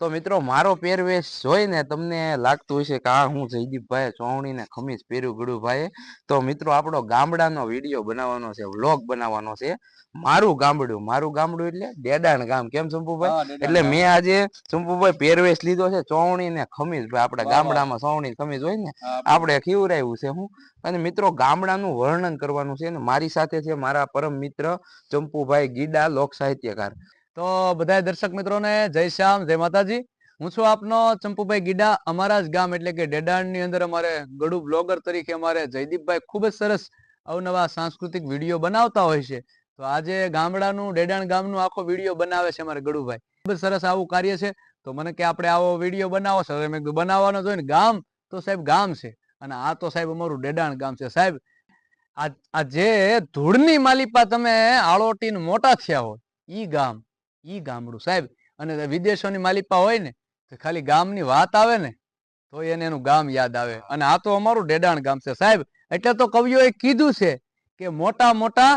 તો મિત્રો મારો પહેરવેશ જોઈને તમને લાગતું હશે કે આ હું જયદીપભાઈ ચોવણીને ખમીજ પહેર્યું ગળુભાઈએ. તો મિત્રો આપણો ગામડાનો વીડિયો બનાવવાનો છે વ્લોગ બનાવવાનો છે. મારું ગામડું મારું ગામડું એટલે ડેડાણ ગામ. કેમ શંભુભાઈ? એટલે મેં આજે શંભુભાઈ પહેરવેશ લીધો છે ચોવણી ને ખમીજ ભાઈ આપણા. ગામડામાં ચોવણી ખમીજ હોય ને આપણે ખીવરાયું છે હું. અને મિત્રો ગામડાનું વર્ણન કરવાનું છે ને મારી સાથે છે મારા પરમ મિત્ર ચંપુભાઈ ગીડા લોક સાહિત્યકાર તો બધા દર્શક મિત્રોને જય શ્યામ, જય માતાજી. હું છું આપનો ચંપુભાઈ ગીડા, અમારા જ ગામ એટલે કે ડેડાણની અંદર અમારે ગડુ બ્લોગર તરીકે અમારે જયદીપભાઈ ખૂબ જ સરસ અવનવા સાંસ્કૃતિક વીડિયો બનાવતા હોય છે. તો આજે ગામડાનું, ડેડાણ ગામનું આખો વીડિયો બનાવે છે અમારે ગડુભાઈ ખૂબ જ સરસ આવું કાર્ય છે. તો મને કે આપણે આવો વીડિયો બનાવો. સર મેં બનાવવાનો જોઈને ગામ? તો સાહેબ, ગામ છે. અને આ તો સાહેબ અમારું ડેડાણ ગામ છે. સાહેબ આ જે ધૂળની માલિપા તમે આળોટીને મોટા થયા હોય, ઈ ગામ. ઈ ગામડું. સાહેબ અને વિદેશોની માલિપા હોય ને તો ખાલી ગામની વાત આવે ને તો એને એનું ગામ યાદ આવે. અને આ તો અમારું ડેડાણ ગામ છે. સાહેબ એટલે તો કવિઓએ કીધું છે કે મોટા મોટા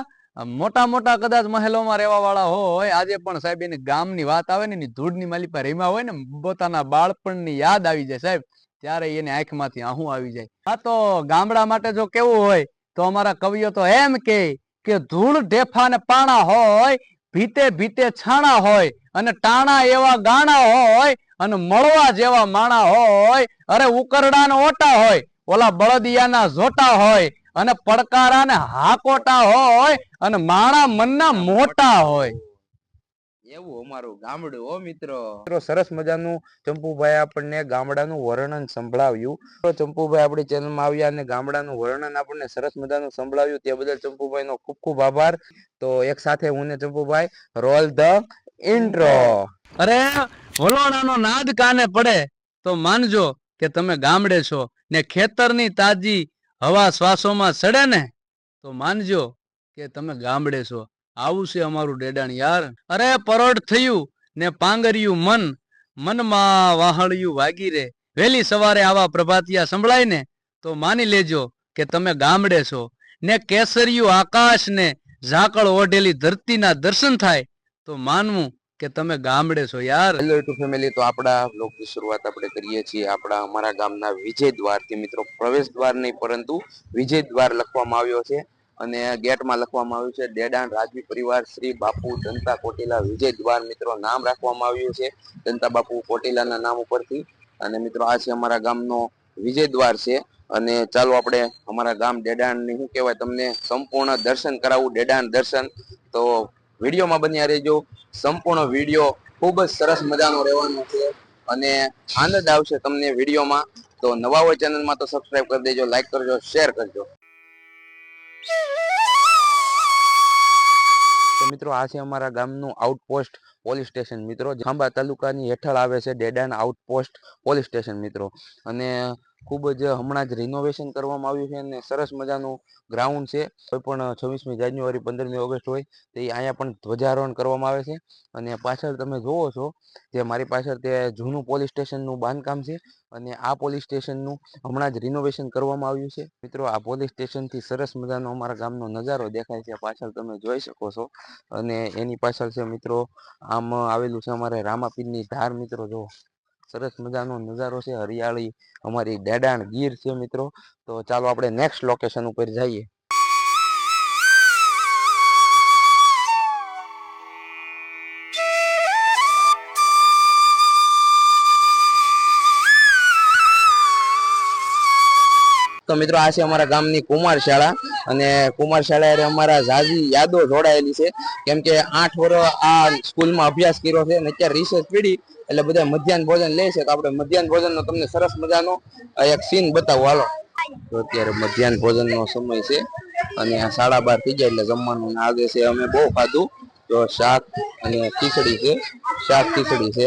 મોટા મોટા કદાચ મહેલોમાં રહેવા વાળા હોય આજે પણ સાહેબ એની ગામની વાત આવે ને એની ધૂળની માલિપા રેમાં હોય ને પોતાના બાળપણની યાદ આવી જાય સાહેબ ત્યારે એને આંખમાંથી આહું આવી જાય. આ તો ગામડા માટે જો કેવું હોય તો અમારા કવિઓ તો એમ કે કે ધૂળ ઢેફા ને પાણા હોય ભીતે ભીતે છાણા હોય અને ટાણા એવા ગાણા હોય અને મળવા જેવા માણા હોય, અરે ઉકરડાના ઓટા હોય, ઓલા બળદિયાના ઝોટા હોય અને પડકારા ને હાકોટા હોય અને માણા મનના મોટા હોય. એવું અમારું ગામડું ઓ મિત્રો. મિત્રો સરસ મજાનું ચંપુભાઈ આપણને ગામડાનું વર્ણન સંભળાવ્યું. તો ચંપુભાઈ આપણી ચેનલમાં આવ્યા અને ગામડાનું વર્ણન આપણને સરસ મજાનું સંભળાવ્યું. તે બદલ ચંપુભાઈનો ખૂબ ખૂબ આભાર. તો એક સાથે હું ને ચંપુભાઈ રોલ ધ ઇન્ટ્રો અરે હોલોણાનો નાદ કાને પડે? તો માનજો કે તમે ગામડે છો ને ખેતરની તાજી હવા શ્વાસોમાં સડે ને? તો માનજો કે તમે ગામડે છો. આવું અમારું ડેડાણ યાર. અરે પરોઢ થયું ને પાંગર્યું મન. મનમાં વાહળિયું વાગી રે. વહેલી સવારે આવા પ્રભાતિયા સંભળાય ને તો માની લેજો કે તમે ગામડે છો ને કેસરિયું આકાશ ને ઝાકળ ઓઢેલી ધરતીના દર્શન થાય તો માનવું કે તમે ગામડે છો યાર. હેલો ટુ ફેમિલી તો આપણા બ્લોગની શરૂઆત આપણે કરીએ છીએ. આપણા અમારા ગામના વિજય દ્વારથી મિત્રો, પ્રવેશ દ્વાર નહીં પરંતુ વિજય દ્વાર લખવામાં આવ્યો છે. અને ગેટમાં લખવામાં આવ્યું છે, ડેડાણ રાજવી પરિવાર, શ્રી બાપુ જનતા કોટીલા, વિજય દ્વાર મિત્રો નામ રાખવામાં આવ્યું છે. જનતા બાપુ કોટીલાના નામ ઉપરથી. અને મિત્રો, આ છે અમારા ગામનો વિજય દ્વાર છે. અને ચાલો આપણે અમારા ગામ દેડાણની શું કહેવાય, તમને સંપૂર્ણ દર્શન કરાવું, ડેડાણ દર્શન. તો વિડીયોમાં બન્યા રહેજો. સંપૂર્ણ વીડિયો ખૂબ જ સરસ મજાનો રહેવાનો છે. અને આનંદ આવશે તમને વિડીયોમાં. તો નવા હોય ચેનલમાં તો સબસ્ક્રાઇબ કરી દેજો લાઈક કરજો શેર કરજો. તો મિત્રો, આ છે અમારા ગામનું આઉટપોસ્ટ પોલીસ સ્ટેશન મિત્રો ખાંભા તાલુકાની હેઠળ આવે છે, ડેડાન આઉટપોસ્ટ પોલીસ સ્ટેશન મિત્રો. અને ખૂબ જ હમણાં જ રિનોવેશન કરવામાં આવ્યું છે અને સરસ મજાનું ગ્રાઉન્ડ છે. કોઈ પણ છવ્વીસમી જાન્યુઆરી, પંદરમી ઓગસ્ટ હોય તો અહીંયા પણ ધ્વજારોહણ કરવામાં આવે છે. અને પાછળ તમે જોવો છો જે મારી પાછળ તે જૂનું પોલીસ સ્ટેશનનું બાંધકામ છે અને આ પોલીસ સ્ટેશનનું હમણાં જ રિનોવેશન કરવામાં આવ્યું છે. મિત્રો, આ પોલીસ સ્ટેશનથી સરસ મજાનો અમારા ગામનો નજારો દેખાય છે. પાછળ તમે જોઈ શકો છો. અને એની પાછળ છે મિત્રો, આમ આવેલું છે અમારે રામાપીરની ધાર મિત્રો જો સરસ મજાનો નજારો છે, હરિયાળી, અમારી ડેડાણ ગીર છે મિત્રો. તો ચાલો આપણે નેક્સ્ટ લોકેશન ઉપર જઈએ. તો મિત્રો આ છે અમારા ગામની કુમાર શાળા અને કુમાર શાળા અમારા ઝાઝી યાદો જોડાયેલી છે. કેમ કે આઠ વર્ષ આ સ્કૂલમાં અભ્યાસ કર્યો છે અને અત્યારે રિસર્ચ પીડી એટલે બધા મધ્યાહન ભોજન લે છે. તો આપણે મધ્યાહન ભોજનનો તમને સરસ મજાનો એક સીન બતાવો. હાલો. તો અત્યારે મધ્યાહન ભોજનનો સમય છે અને સાડા બાર થઈ જાય એટલે જમવાનું આગે છે અમે બહુ ખાધું. તો શાક અને ખીચડી છે. શાક, ખીચડી છે.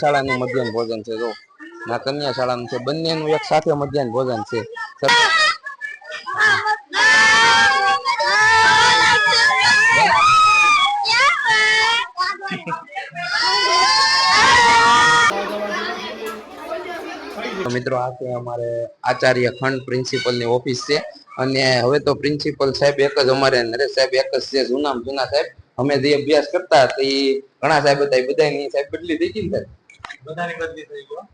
શાળાનું મધ્યાહન ભોજન છે. જો. ના, કન્યા શાળાનું છે. બંનેનું એક સાથે મધ્યાહન ભોજન છે. મિત્રો આ છે અમારે આચાર્ય ખંડ પ્રિન્સિપલની ઓફિસ છે. અને હવે તો પ્રિન્સિપલ સાહેબ એક જ અમારે નરેશ સાહેબ એક જ છે જૂના જૂના સાહેબ. અમે જે અભ્યાસ કરતા તે ઘણા સાહેબ હતા એ બધા ની સાહેબ બદલી થઈ ગઈ ને બધાની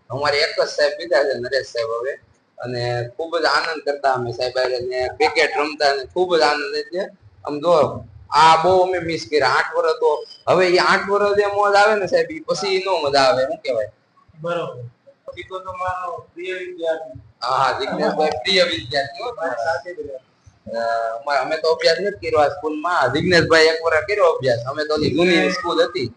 અમારે એક જ સાહેબ બીજા છે નરેશ સાહેબ હવે. અને ખૂબ જ આનંદ કરતા અમે સાહેબ અને ક્રિકેટ રમતા અને ખૂબ જ આનંદ છે. આમ જો આ બહુ અમે મિસ કર્યા. આઠ વર્ષ તો હવે એ આઠ વર્ષ જે મોજ આવે ને સાહેબ એ પછી નો મજા આવે શું કહેવાય? બરોબર. પ્રિય વિદ્યાર્થી હા હા પ્રિય વિદ્યાર્થી હો મારી તમારા. સાથે જ રહે. અ, અમારે- અમે તો અભ્યાસ નથી કર્યો આ સ્કૂલમાં. જિગ્નેશભાઈ એક વર્ષ કર્યો અભ્યાસ. અમે તો જૂની સ્કૂલ હતી.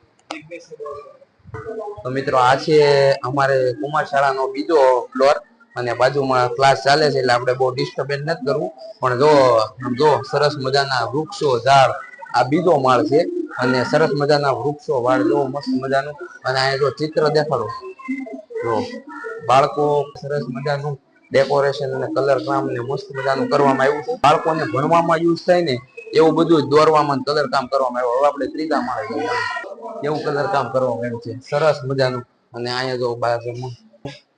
તો મિત્રો આ છે અમારે કુમાર શાળાનો બીજો ફ્લોર. અને બાજુમાં ક્લાસ ચાલે છે એટલે આપણે બહુ ડિસ્ટર્બન્સ નથી કરવું. પણ જો જો સરસ મજાના વૃક્ષો ઝાડ આ બીજો માળ છે. અને સરસ મજાના વૃક્ષો વાળ જો મસ્ત મજાનું. અને અહીંયા જો ચિત્ર દેખાડો. જો બાળકો સરસ મજાનું ડેકોરેશન અને કલર કામ ને મસ્ત મજાનું કરવામાં આવ્યું છે. બાળકોને ભણવામાં યુઝ થાય ને એવું બધું દોરવામાં કલર કામ કરવામાં આવ્યું. હવે આપણે ત્રીજા માળે જઈએ. એવું કલર કામ કરવામાં આવ્યું છે? સરસ મજાનું. અને અહીંયા જો બાર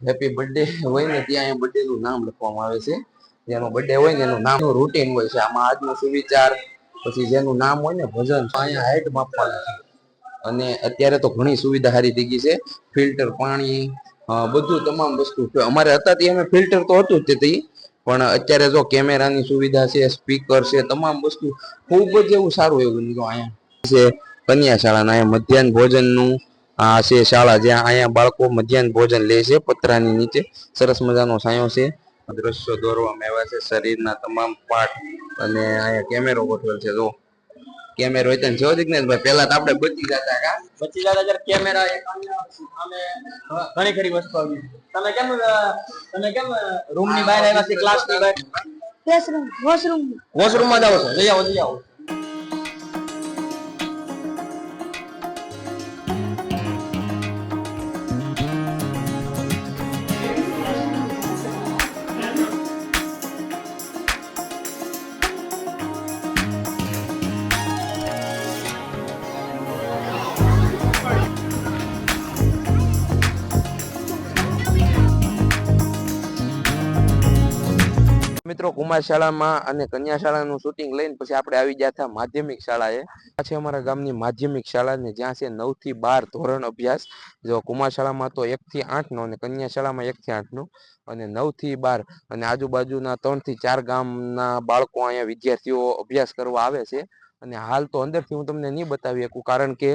હેપી બર્થડે હોય ને ત્યાં અહીંયા બર્થડે નું નામ લખવામાં આવે છે. જેનો બર્થડે હોય ને એનું નામનું રૂટીન હોય છે. આમાં આજનો સુવિચાર, પછી જેનું નામ હોય ને ભજન અહીંયા હાઈટ માપવાનું અને અત્યારે તો ઘણી સુવિધા સારી થઈ ગઈ છે. ફિલ્ટર પાણી બધું તમામ વસ્તુ. અમારે હતા ત્યાં અમે ફિલ્ટર તો હતું જ તે પણ અત્યારે જો કેમેરાની સુવિધા છે સ્પીકર છે, તમામ વસ્તુ ખૂબ જ એવું સારું એવું અહીંયા. છે કન્યા શાળાના અહીંયા મધ્યાહન ભોજનનું, આ છે શાળા જ્યાં અહીંયા બાળકો મધ્યાહન ભોજન લે છે, પતરાની નીચે. સરસ મજાનો સાયો છે. દ્રશ્યો દોરવામાં આવ્યા છે. શરીરના તમામ પાર્ટ અને અહીંયા કેમેરો ગોઠવેલ છે. જો કેમેરો હોય તો જો જિજ્ઞેશભાઈ પહેલા તો આપણે બચી જતા કા? બચી જતા જરા કેમેરા એક અમે ઘણી ખરી વસ્તુ આવી તમે કેમ તમે કેમ રૂમની બહાર આવ્યા છે ક્લાસની બહાર? વોશરૂમ વોશરૂમ વોશરૂમમાં જાવ છો. જઈ આવો જઈ આવો. મિત્રો કુમાર શાળામાં અને કન્યા શાળાનું શૂટિંગ લઈને પછી આપણે આવી ગયા હતા માધ્યમિક શાળાએ. આ છે અમારા ગામની માધ્યમિક શાળા ને જ્યાં છે નવથી બાર ધોરણ અભ્યાસ. જો કુમાર શાળામાં તો એક થી આઠ નો અને કન્યા શાળામાં એક થી આઠ નો અને નવથી બાર અને આજુબાજુના ત્રણથી ચાર ગામના બાળકો અહીંયા વિદ્યાર્થીઓ અભ્યાસ કરવા આવે છે. અને હાલ તો અંદરથી હું તમને નહીં બતાવી શકું કારણ કે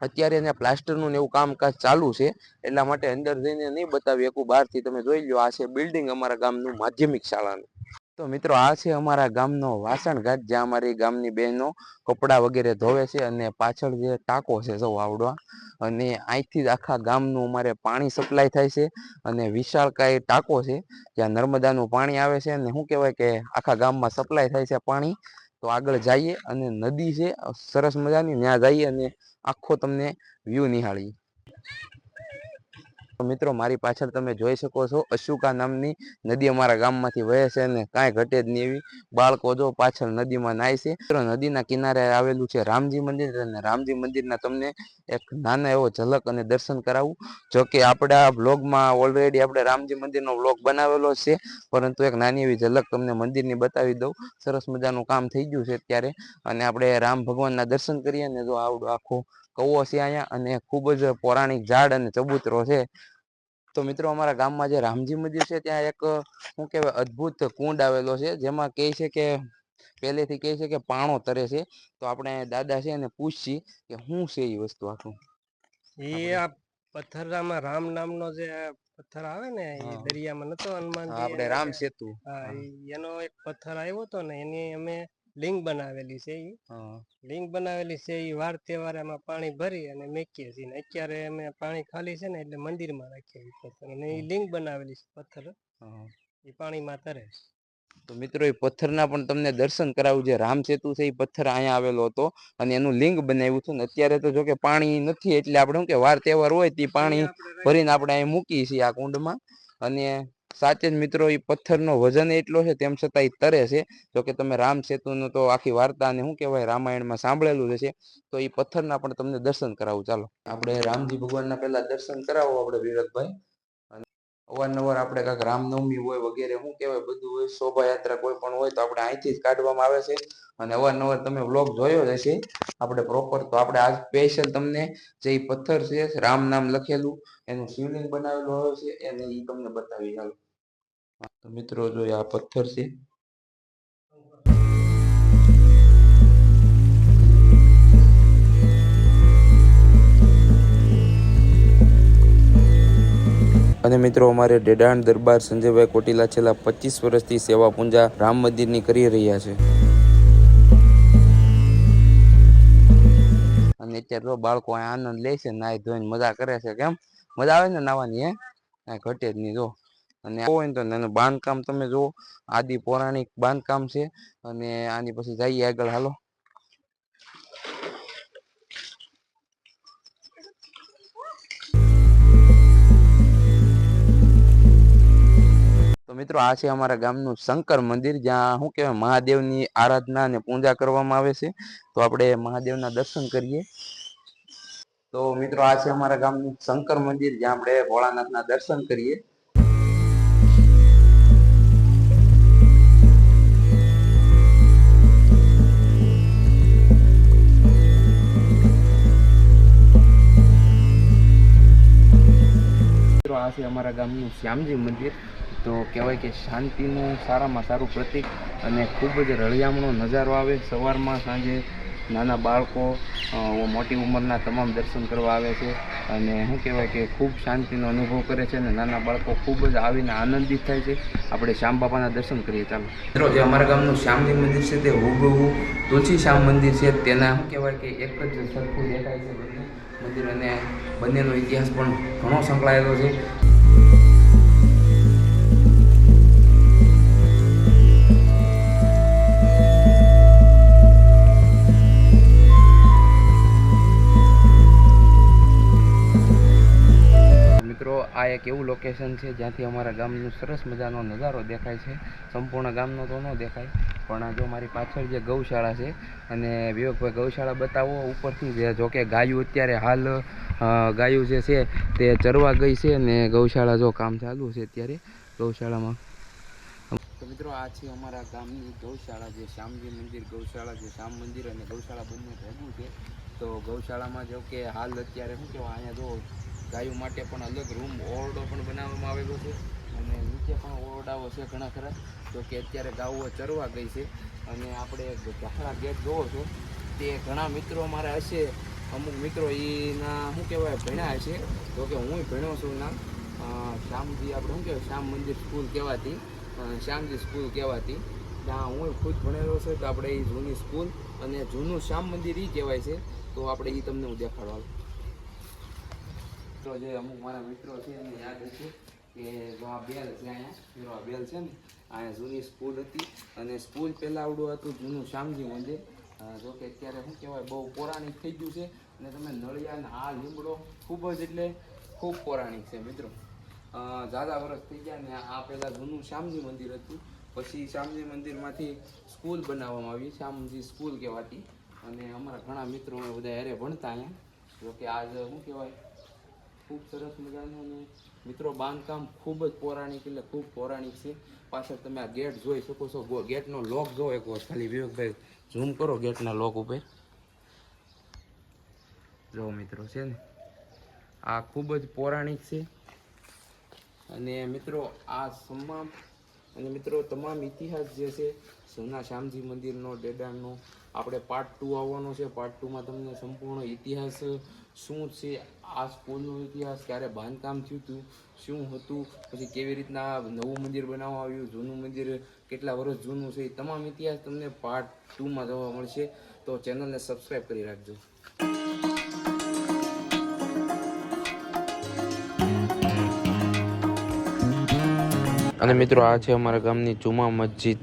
અત્યારે એને પ્લાસ્ટરનું એવું કામકાજ ચાલુ છે, એટલા માટે અંદર જઈને નહીં બતાવી એકું બહારથી તમે જોઈ લો આ છે બિલ્ડિંગ અમારા ગામનું માધ્યમિક શાળાનું. તો મિત્રો, આ છે અમારા ગામનો વાસણઘાટ, જ્યાં અમારી ગામની બહેનો કપડાં વગેરે ધોવે છે અને પાછળ જે ટાંકો છે સૌ આવડવા. અને અહીંથી જ આખા ગામનું અમારે પાણી સપ્લાય થાય છે અને વિશાળકાય ટાંકો છે, જ્યાં નર્મદાનું પાણી આવે છે. અને શું કહેવાય કે આખા ગામમાં સપ્લાય થાય છે પાણી. તો આગળ જઈએ અને નદી છે, સરસ મજાની ત્યાં જઈએ અને આખો તમને વ્યૂ નિહાળી તો મિત્રો, મારી પાછળ તમે જોઈ શકો છો, અશુકા નામની નદી અમારા ગામમાંથી વહે છે અને કાંઈ ઘટે જ નહીં એવી બાળકો જો પાછળ નદીમાં નાય છે. મિત્રો, નદીના કિનારે આવેલું છે રામજી મંદિર અને રામજી મંદિરના તમને એક નાનો એવો ઝલક અને દર્શન કરાવું. જો કે આપણા બ્લોગમાં ઓલરેડી આપણે રામજી મંદિરનો બ્લોગ બનાવેલો છે, પરંતુ એક નાની એવી ઝલક તમને મંદિરની બતાવી દઉં. સરસ મજાનું કામ થઈ ગયું છે અત્યારે. અને આપણે રામ ભગવાનના દર્શન કરીએ ને જો આવડું આખો કૌવો છે અહીંયા અને ખૂબ જ પૌરાણિક ઝાડ અને ચબૂતરો છે તો મિત્રો અમારા ગામમાં જે રામજી મંદિર છે ત્યાં એક શું કહેવાય અદ્ભુત કુંડ આવેલો છે જેમાં કહે છે કે પહેલેથી કહે છે કે પાણો તરે છે તો આપણે દાદા છે એને પૂછીએ કે શું છે એ વસ્તુ આખું એ આ પથ્થરમાં રામ નામનો જે પથ્થર આવે ને એ. દરિયામાં નતો હનુમાનજી આપણે રામ સેતુ હા. એનો એક પથ્થર આવ્યો હતો ને એની અમે લિંગ બનાવેલી છે ઈ હા. લિંગ બનાવેલી છે ઈ વાર તહેવારે એમાં પાણી ભરી અને મેકીએ છીએ અત્યારે અમે પાણી ખાલી છે ને એટલે મંદિરમાં રાખીએ પથ્થર અને ઈ લિંગ બનાવેલી છે પથ્થર. એ પાણીમાં તરે તો મિત્રો એ પથ્થરના પણ તમને દર્શન કરાવ્યું જે રામ સેતુ છે એ પથ્થર અહીંયા આવેલો હતો અને એનું લિંગ બનાવ્યું છે ને અત્યારે તો જો કે પાણી નથી એટલે આપણે શું કે વાર તહેવાર હોય તે પાણી ભરીને આપણે અહીં મૂકીએ છીએ આ કુંડમાં અને સાચે જ મિત્રો એ પથ્થરનો વજન એટલો છે, તેમ છતાં એ તરે છે. જો કે તમે રામ સેતુનું તો આખી વાર્તા અને શું કહેવાય, રામાયણમાં સાંભળેલું છે. તો એ પથ્થરના પણ તમને દર્શન કરાવું. ચાલો. આપણે રામજી ભગવાનના પહેલા દર્શન કરાવો, આપણે વિરતભાઈ. અવારનવાર આપણે કાંઈક રામનવમી હોય વગેરે, શું કહેવાય, બધું હોય, શોભાયાત્રા કોઈ પણ હોય તો આપણે અહીંથી જ કાઢવામાં આવે છે. અને અવારનવાર તમે વ્લોગ જોયો જ હશે. આપણે પ્રોપર તો આપણે આ સ્પેશિયલ તમને જે પથ્થર છે, રામ નામ લખેલું, એનું શિવલિંગ બનાવેલું આવે છે, એને એ તમને બતાવી હાલો તો મિત્રો, જો આ પથ્થર છે અને મિત્રો, અમારે ડેડાણ દરબાર સંજયભાઈ કોટીલા છેલ્લા પચીસ વર્ષથી સેવા પૂંજા રામ મંદિરની કરી રહ્યા છે. અને અત્યારે તો બાળકો આનંદ લે છે નાઈ ધોઈને મજા કરે છે. કેમ? મજા આવે ને નાવાની હે? કાંઈ ઘટે જ નહીં, જો. અને હોય ને તો એનું બાંધકામ, તમે જુઓ, આદિ પૌરાણિક બાંધકામ છે. અને આની પછી જઈએ આગળ, હાલો. તો મિત્રો આ છે અમારા ગામનું શંકર મંદિર, જ્યાં શું કહેવાય, મહાદેવની આરાધના અને પૂજા કરવામાં આવે છે. તો આપણે મહાદેવના દર્શન કરીએ. તો મિત્રો આ છે અમારા ગામનું શંકર મંદિર, જ્યાં આપણે ભોળાનાથના દર્શન કરીએ. છે અમારા ગામનું શ્યામજી મંદિર. તો કહેવાય કે શાંતિનું, સારામાં સારું પ્રતિક અને ખૂબ જ રળિયામણો નજારો આવે. સવારમાં સાંજે નાના બાળકો મોટી ઉંમરના તમામ દર્શન કરવા આવે છે અને શું કહેવાય કે ખૂબ શાંતિનો અનુભવ કરે છે અને નાના બાળકો ખૂબ જ આવીને આનંદિત થાય છે. આપણે શ્યામ બાપાના દર્શન કરીએ, ચાલો. મિત્રો, જે અમારા ગામનું શ્યામજી મંદિર છે તે હુબહુ તુલસી શ્યામ મંદિર છે. તેના શું કહેવાય કે એક જ સરખું દેખાય છે બંને મંદિર અને બંનેનો ઇતિહાસ પણ ઘણો સંકળાયેલો છે. એક એવું લોકેશન છે જ્યાંથી અમારા ગામનું સરસ મજાનો નજારો દેખાય છે. સંપૂર્ણ ગામનો તો ન દેખાય, પણ જો મારી પાછળ જે ગૌશાળા છે, અને વિવેકભાઈ ગૌશાળા બતાવો, ઉપરથી જે જો કે ગાયું અત્યારે હાલ ગાયું જે છે તે ચરવા ગઈ છે અને ગૌશાળા જો કામ ચાલુ છે અત્યારે ગૌશાળામાં. તો મિત્રો આ છે અમારા ગામની ગૌશાળા જે શ્યામજી મંદિર, ગૌશાળા જે શ્યામ મંદિર અને ગૌશાળા બંને ભેગું છે. તો ગૌશાળામાં જો કે હાલ અત્યારે શું કહેવાય, અહીંયા જો ગાયો માટે પણ અલગ રૂમ ઓરડો પણ બનાવવામાં આવેલો છે. અને નીચે પણ ઓરડાઓ છે ઘણા ખરા. તો કે અત્યારે ગાયો ચરવા ગઈ છે. અને આપણે ઝાખરા ગેટ જોવો છો, તે ઘણા મિત્રો મારા હશે. અમુક મિત્રો એના શું કહેવાય, ભણ્યા હશે. તો કે હું ભણ્યો છું ના શ્યામજી આપણે શું કહેવાય, શ્યામ મંદિર સ્કૂલ કહેવાતી. શ્યામજી સ્કૂલ કહેવાતી. ત્યાં હું ખુદ ભણેલો છું, તો આપણે એ જૂની સ્કૂલ અને જૂનું શ્યામ મંદિર એ કહેવાય છે. તો આપણે એ તમને હું દેખાડવા તો જે અમુક મારા મિત્રો છે એને યાદ હશે કે જો આ બેલ છે અહીંયા આ બેલ છે ને, અહીંયા જૂની સ્કૂલ હતી અને સ્કૂલ પહેલાં આવડું હતું જૂનું શામજી મંદિર. જો કે અત્યારે શું કહેવાય, બહુ પૌરાણિક થઈ ગયું છે અને તમે નળિયાને આ લીમડો ખૂબ જ એટલે ખૂબ પૌરાણિક છે મિત્રો. જાદા વર્ષ થઈ ગયા ને આ પહેલાં જૂનું શ્યામજી મંદિર હતું. પછી શ્યામજી મંદિરમાંથી સ્કૂલ બનાવવામાં આવી શ્યામજી સ્કૂલ કહેવાતી. અને અમારા ઘણા મિત્રો બધા હારે ભણતા અહીંયા. જો કે આજ શું કહેવાય ખૂબ સરસ મજાનું અને મિત્રો, બાંધકામ ખૂબ જ પૌરાણિક એટલે ખૂબ પૌરાણિક છે. પાછળ તમે આ ગેટ જોઈ શકો છો. ગેટનો લોક જો એક વખત ખાલી વિવેકભાઈ ઝૂમ કરો ગેટના લોક ઉપર. જો મિત્રો છે ને, આ ખૂબ જ પૌરાણિક છે. અને મિત્રો, આ તમામ અને મિત્રો, તમામ ઇતિહાસ જે છે, સોના શ્યામજી મંદિરનો ડેડાણનો આપણે પાર્ટ ટુ આવવાનો છે. પાર્ટ ટુમાં તમને સંપૂર્ણ ઇતિહાસ શું છે? આ સ્કૂલનો ઇતિહાસ ક્યારે બાંધકામ થયું હતું શું હતું? પછી કેવી રીતના નવું મંદિર બનાવવામાં આવ્યું? જૂનું મંદિર કેટલા વર્ષ જૂનું છે? એ તમામ ઇતિહાસ તમને પાર્ટ ટુમાં જોવા મળશે. તો ચેનલને સબસ્ક્રાઈબ કરી રાખજો. અને મિત્રો, આ છે અમારા ગામની જુમા મસ્જિદ.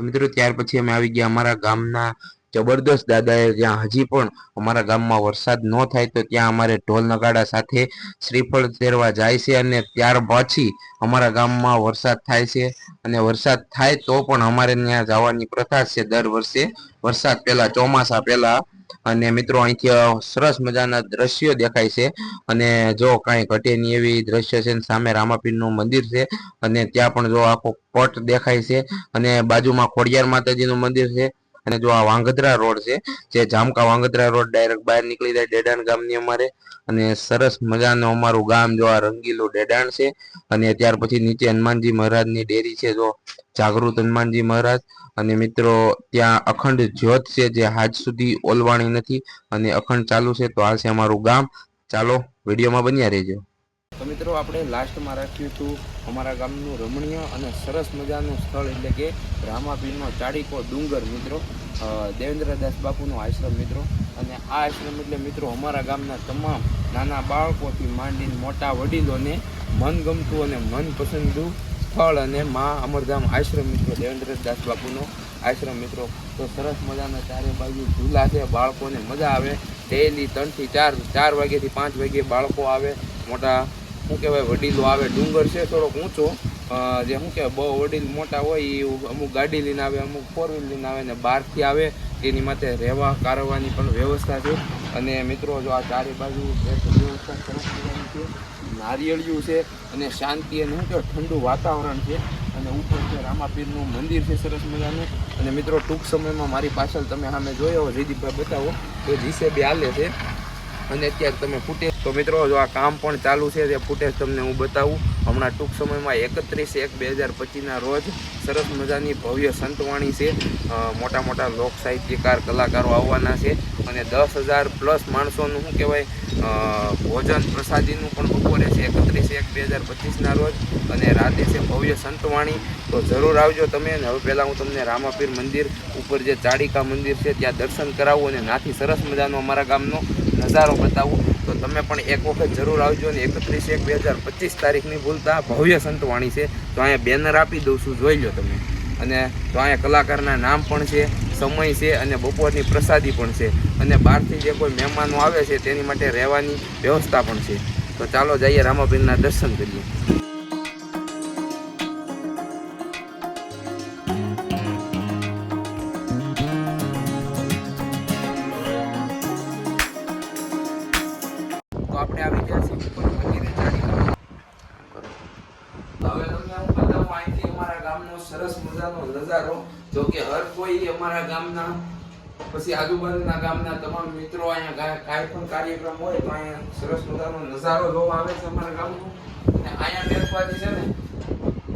મિત્રો, ત્યાર પછી અમે આવી ગયા અમારા ગામના જબરદસ્ત દાદાએ જ્યાં હજી પણ અમારા ગામમાં વરસાદ ન થાય તો ત્યાં અમારે ઢોલ નગાડા સાથે શ્રીફળ તેરવા જાય છે અને ત્યાર પછી અમારા ગામમાં વરસાદ થાય છે. અને વરસાદ થાય તો પણ અમારે ત્યાં જવાની પ્રથા છે દર વર્ષે વરસાદ પહેલા ચોમાસા પહેલા. અને મિત્રો અહીંથી સરસ મજાના દ્રશ્યો દેખાય છે. અને જો કાંઈ ઘટે નહીં એવી દ્રશ્ય છે સામે રામાપીરનું મંદિર છે. અને ત્યાં પણ જો આખો પટ દેખાય છે. અને બાજુમાં ખોડિયાર માતાજીનું મંદિર છે. અને જો આ વાંગધરા રોડ છે, જે જામકા વાંગધરા રોડ ડાયરેક્ટ બહાર નીકળી જાય ડેડાણ ગામની અમારે. અને સરસ મજાનું અમારું ગામ જો આ રંગીલું ડેડાણ છે, અને ત્યાર પછી નીચે હનુમાનજી મહારાજની ડેરી છે જો, જાગૃત હનુમાનજી મહારાજ. અને મિત્રો, ત્યાં અખંડ જ્યોત છે જે આજ સુધી ઓલવાણી નથી, અને અખંડ ચાલુ છે તો આ છે અમારું ગામ. ચાલો, વિડીયોમાં બન્યા રહેજો. તો મિત્રો, આપણે લાસ્ટમાં રાખ્યું હતું અમારા ગામનું રમણીય અને સરસ મજાનું સ્થળ એટલે કે રામાપીરનો ચાડીકો ડુંગર, મિત્રો. દેવેન્દ્રદાસ બાપુનો આશ્રમ, મિત્રો. અને આ આશ્રમ એટલે, મિત્રો, અમારા ગામના તમામ નાના બાળકોથી માંડીને મોટા વડીલોને મનગમતું અને મનપસંદનું સ્થળ અને મા અમરધામ આશ્રમ, મિત્રો, દેવેન્દ્રદાસ બાપુનો આશ્રમ, મિત્રો. તો સરસ મજાના ચારે બાજુ ઝૂલા છે, બાળકોને મજા આવે. ડેલી ત્રણથી ચાર ચાર વાગ્યાથી પાંચ વાગ્યે બાળકો આવે, મોટા શું કહેવાય, વડીલો આવે, ડુંગર છે, થોડોક ઊંચો જે શું કહેવાય, બહુ વડીલ મોટા હોય એ અમુક ગાડી લઈને આવે, અમુક ફોર વ્હીલ લઈને આવે ને બહારથી આવે તેની માટે રહેવા કારવાની પણ વ્યવસ્થા છે. અને મિત્રો, જો આ ચારે બાજુ વ્યવસ્થા સરસ છે, નારિયેળિયું છે, અને શાંતિ અને શું કહેવાય, ઠંડુ વાતાવરણ છે. અને ઉપર છે રામાપીરનું મંદિર છે, સરસ મજાનું. અને મિત્રો, ટૂંક સમયમાં મારી પાછળ તમે સામે જોયો જયદીપભાઈ બતાવો, તો જીસેબી હાલે છે. અને અત્યારે તમે ફૂટેજ, તો મિત્રો જો આ કામ પણ ચાલુ છે, તે ફૂટેજ તમને હું બતાવું. હમણાં ટૂંક સમયમાં એકત્રીસ એક બે હજાર પચીસના રોજ સરસ મજાની ભવ્ય સંતવાણી છે. મોટા મોટા લોક સાહિત્યકાર, કલાકારો આવવાના છે અને દસ હજાર પ્લસ માણસોનું શું કહેવાય ભોજન પ્રસાદીનું પણ બપોરે છે એકત્રીસ એક બે હજાર પચીસના રોજ અને રાતે છે ભવ્ય સંતવાણી. તો જરૂર આવજો તમે અને હવે પહેલાં હું તમને રામાપીર મંદિર ઉપર જે ચાડિકા મંદિર છે ત્યાં દર્શન કરાવું અને નાથી સરસ મજાનો અમારા ગામનો નજારો બતાવું, તો તમે પણ એક વખત જરૂર આવજો અને એકત્રીસ એક બે હજાર પચીસ તારીખની ભૂલતા ભવ્ય સંતવાણી છે. તો અહીંયા બેનર આપી દઉં છું, જોઈ લો તમે. અને તો અહીંયા કલાકારના નામ પણ છે, સમય છે અને બપોરની પ્રસાદી પણ છે. અને બહારથી જે કોઈ મહેમાનો આવે છે, તેની માટે રહેવાની વ્યવસ્થા પણ છે. તો ચાલો જઈએ રામાપીરના દર્શન કરીએ. પછી આજુબાજુના ગામના તમામ મિત્રો અહીંયા કાંઈ પણ કાર્યક્રમ હોય તો અહીંયા સરસ મજાનો નજારો જોવા આવે છે અમારા ગામનો. અને અહીંયા બેસવાથી છે ને,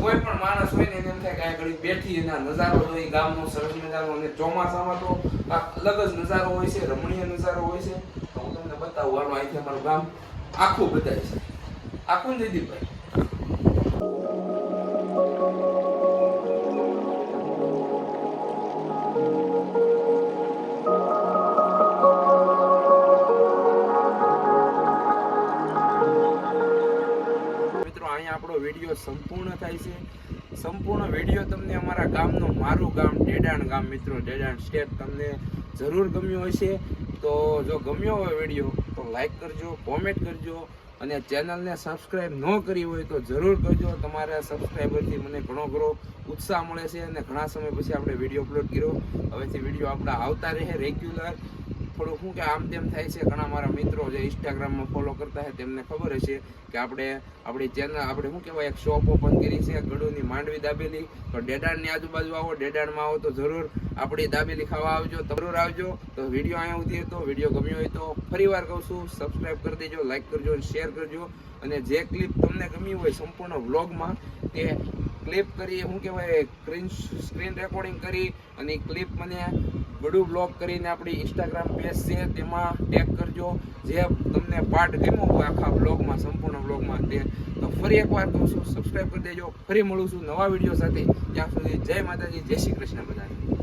કોઈ પણ માણસ હોય ને એમ થાય કે અહીંયા ઘડી બેઠી એના નજારો જોઈ ગામનો સરસ મજાનો અને ચોમાસામાં તો આ અલગ જ નજારો હોય છે, રમણીય નજારો હોય છે. તો હું તમને બતાવું, હાલો, અહીંથી અમારું ગામ આખું બધાય છે આખું જયદીપભાઈ સંપૂર્ણ થાય છે. સંપૂર્ણ વીડિયો તમને અમારા ગામનો મારું ગામ ડેડાણ ગામ, મિત્રો, ડેડાણ સ્ટેપ તમને જરૂર ગમ્યો હશે. તો જો ગમ્યો હોય વીડિયો, તો લાઈક કરજો કોમેન્ટ કરજો અને ચેનલને સબસ્ક્રાઈબ ન કરી હોય તો જરૂર કરજો. તમારા સબસ્ક્રાઈબરથી મને ઘણો ઘણો ઉત્સાહ મળે છે અને ઘણા સમય પછી આપણે વીડિયો અપલોડ કર્યો. હવેથી વીડિયો આપણા આવતા રહે રેગ્યુલર થોડું શું કે આમ તેમ થાય છે. ઘણા મારા મિત્રો જે ઇન્સ્ટાગ્રામમાં ફોલો કરતા હોય તેમને ખબર હશે કે આપણે આપણી ચેનલ આપણે શું કહેવાય, એક શોપ ઓપન કરી છે, ગળુની માંડવી દાબેલી. તો ડેડાણની આજુબાજુ આવો, ડેડાણમાં આવો તો જરૂર આપણી દાબેલી ખાવા આવજો. જરૂર આવજો. તો વીડિયો અહીંયા સુધી હતો. વીડિયો ગમ્યો હોય તો ફરીવાર કહું છું સબસ્ક્રાઈબ કરી દેજો લાઇક કરજો શેર કરજો. અને જે ક્લિપ તમને ગમી હોય સંપૂર્ણ વ્લોગમાં તે ક્લિપ કરી, શું કહેવાય સ્ક્રીન સ્ક્રીન રેકોર્ડિંગ કરી અને ક્લિપ મને બધું બ્લોગ કરીને આપણી ઇન્સ્ટાગ્રામ પેજ છે, તેમાં ટેગ કરજો. જે તમને પાર્ટ ગમ્યો હોય આખા બ્લોગમાં સંપૂર્ણ બ્લોગમાં તે, તો ફરી એકવાર કહું છું સબસ્ક્રાઈબ કરી દેજો. ફરી મળું છું નવા વીડિયો સાથે. ત્યાં સુધી જય માતાજી, જય શ્રી કૃષ્ણ બધાને.